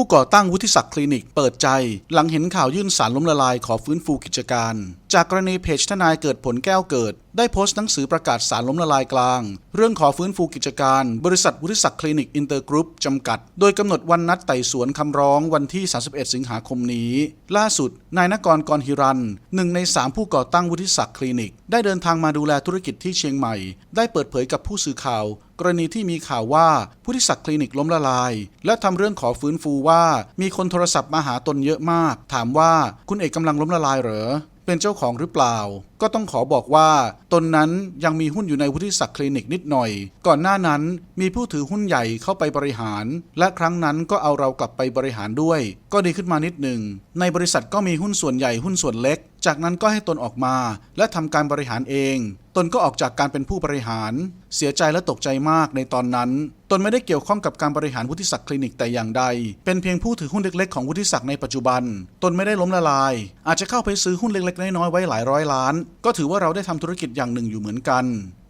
ผู้ก่อตั้งวุฒิศักดิ์คลินิกเปิดใจ หลังเห็นข่าวยื่นสารล้มละลายขอฟื้นฟูกิจการจากกรณีเพจทนายเกิดผลแก้วเกิด ได้โพสต์หนังสือประกาศสารล้มละลายกลาง เรื่องขอฟื้นฟูกิจการ บริษัทวุฒิศักดิ์คลินิกอินเตอร์กรุ๊ปจำกัด โดยกำหนดวันนัดไต่สวนคำร้องวันที่ 31 สิงหาคมนี้ ล่าสุด นายนกรกรฮิรันหนึ่งในสามผู้ก่อตั้งวุฒิศักดิ์คลินิก ได้เดินทางมาดูแลธุรกิจที่เชียงใหม่ ได้เปิดเผยกับผู้สื่อข่าวกรณีที่มีข่าวว่าผู้ที่ศักคลินิกล้มละลาย และทำเรื่องขอฟื้นฟูว่ามีคนโทรศัพท์มาหาตนเยอะมาก ถามว่าคุณเอกกำลังล้มละลายเหรอ เป็นเจ้าของหรือเปล่า ก็ต้องขอบอกว่าตนนั้นยังมีหุ้นอยู่ในวุฒิศักดิ์คลินิกนิดหน่อย ก่อนหน้านั้นมีผู้ถือหุ้นใหญ่เข้าไปบริหาร และครั้งนั้นก็เอาเรากลับไปบริหารด้วย ก็ดีขึ้นมานิดหนึ่งในบริษัทก็มีหุ้นส่วนใหญ่หุ้นส่วนเล็ก จากนั้นก็ให้ตนออกมา และทำการบริหารเองตนก็ออกจากการเป็นผู้บริหาร เสียใจและตกใจมากในตอนนั้น ตนไม่ได้เกี่ยวข้องกับการบริหารวุฒิศักดิ์คลินิกแต่อย่างใด เป็นเพียงผู้ถือหุ้นเล็กๆของวุฒิศักดิ์ในปัจจุบัน ตนไม่ได้ล้มละลาย อาจจะเข้าไปซื้อหุ้นเล็กๆน้อยๆไว้หลายร้อยล้าน ก็ถือว่าเราได้ทำธุรกิจอย่างหนึ่งอยู่เหมือนกัน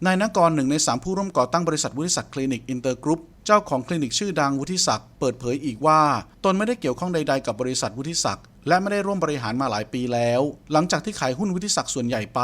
นายนกรหนึ่งในสามผู้ร่วมก่อตั้งบริษัทวุฒิศักดิ์คลินิกอินเตอร์กรุ๊ปเจ้าของคลินิกชื่อดังวุฒิศักดิ์เปิดเผยอีกว่า ตนไม่ได้เกี่ยวข้องใด ๆกับบริษัทวุฒิศักดิ์ และไม่ได้ร่วมบริหารมาหลายปีแล้ว หลังจากที่ขายหุ้นวุฒิศักดิ์ส่วนใหญ่ไป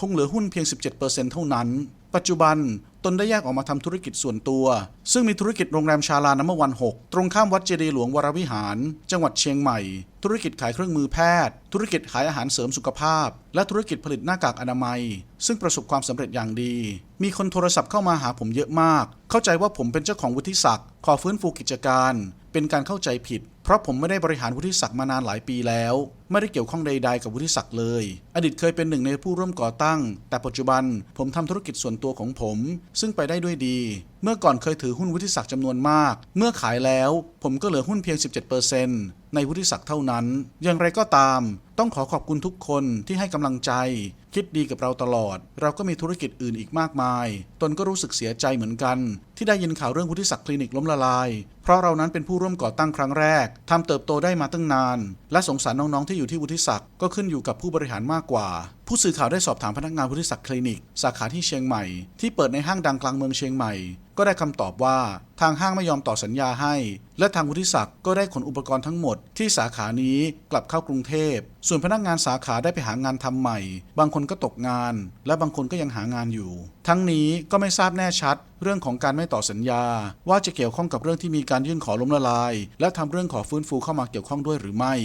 คงเหลือหุ้นเพียง 17%เท่านั้น ปัจจุบันตนได้แยกออกมาทำธุรกิจส่วนตัว ซึ่งมีธุรกิจโรงแรมชาลาน้ำวัน 6 ตรงข้ามวัดเจดีย์หลวงวรวิหาร จังหวัดเชียงใหม่ ธุรกิจขายเครื่องมือแพทย์ ธุรกิจขายอาหารเสริมสุขภาพ และธุรกิจผลิตหน้ากากอนามัย ซึ่งประสบความสำเร็จอย่างดี มีคนโทรศัพท์เข้ามาหาผมเยอะมาก เข้าใจว่าผมเป็นเจ้าของวุฒิศักดิ์ขอฟื้นฟูกิจการ เป็นการเข้าใจผิด เพราะผมไม่ได้บริหารวุฒิศักดิ์มานานหลายปีแล้ว ไม่ได้เกี่ยวข้องใด ๆ กับวุฒิศักดิ์เลย อดีตเคยเป็นหนึ่งในผู้ร่วมก่อตั้ง แต่ปัจจุบันผมทำธุรกิจส่วนตัวของผม ซึ่งไปได้ด้วยดี เมื่อก่อนเคยถือหุ้นวุฒิศักดิ์จำนวนมาก เมื่อขายแล้ว ผมก็เหลือหุ้นเพียง 17%ในวุฒิศักดิ์เท่านั้น อย่างไรก็ตาม ต้องขอขอบคุณทุกคนที่ให้กำลังใจ คิดดีกับเราตลอด เราก็มีธุรกิจอื่นอีกมากมาย ตนก็รู้สึกเสียใจเหมือนกัน ที่ได้ยินข่าวเรื่องวุฒิศักดิ์คลินิกล้มละลาย เพราะเรานั้นเป็นผู้ร่วมก่อตั้งครั้งแรกทำเติบโตได้มาตั้งนาน และสงสารน้องๆที่อยู่ที่วุฒิศักดิ์ก็ขึ้นอยู่กับผู้บริหารมากกว่าผู้สื่อข่าวได้สอบถามพนักงานวุฒิศักดิ์คลินิก สาขาที่เชียงใหม่ ที่เปิดในห้างดังกลางเมืองเชียงใหม่ ก็ได้คำตอบว่าทางห้างไม่ยอมต่อสัญญาให้ และทางวุฒิศักดิ์ก็ได้ขนอุปกรณ์ทั้งหมดที่สาขานี้กลับเข้ากรุงเทพ ส่วนพนักงานสาขาได้ไปหางานทำใหม่ บางคนก็ตกงาน และบางคนก็ยังหางานอยู่ ทั้งนี้ก็ไม่ทราบแน่ชัด เรื่องของการไม่ต่อสัญญา ว่าจะเกี่ยวข้องกับเรื่องที่มีการยื่นขอล้มละลาย และทำเรื่องขอฟื้นฟูเข้ามาเกี่ยวข้องด้วยหรือไม่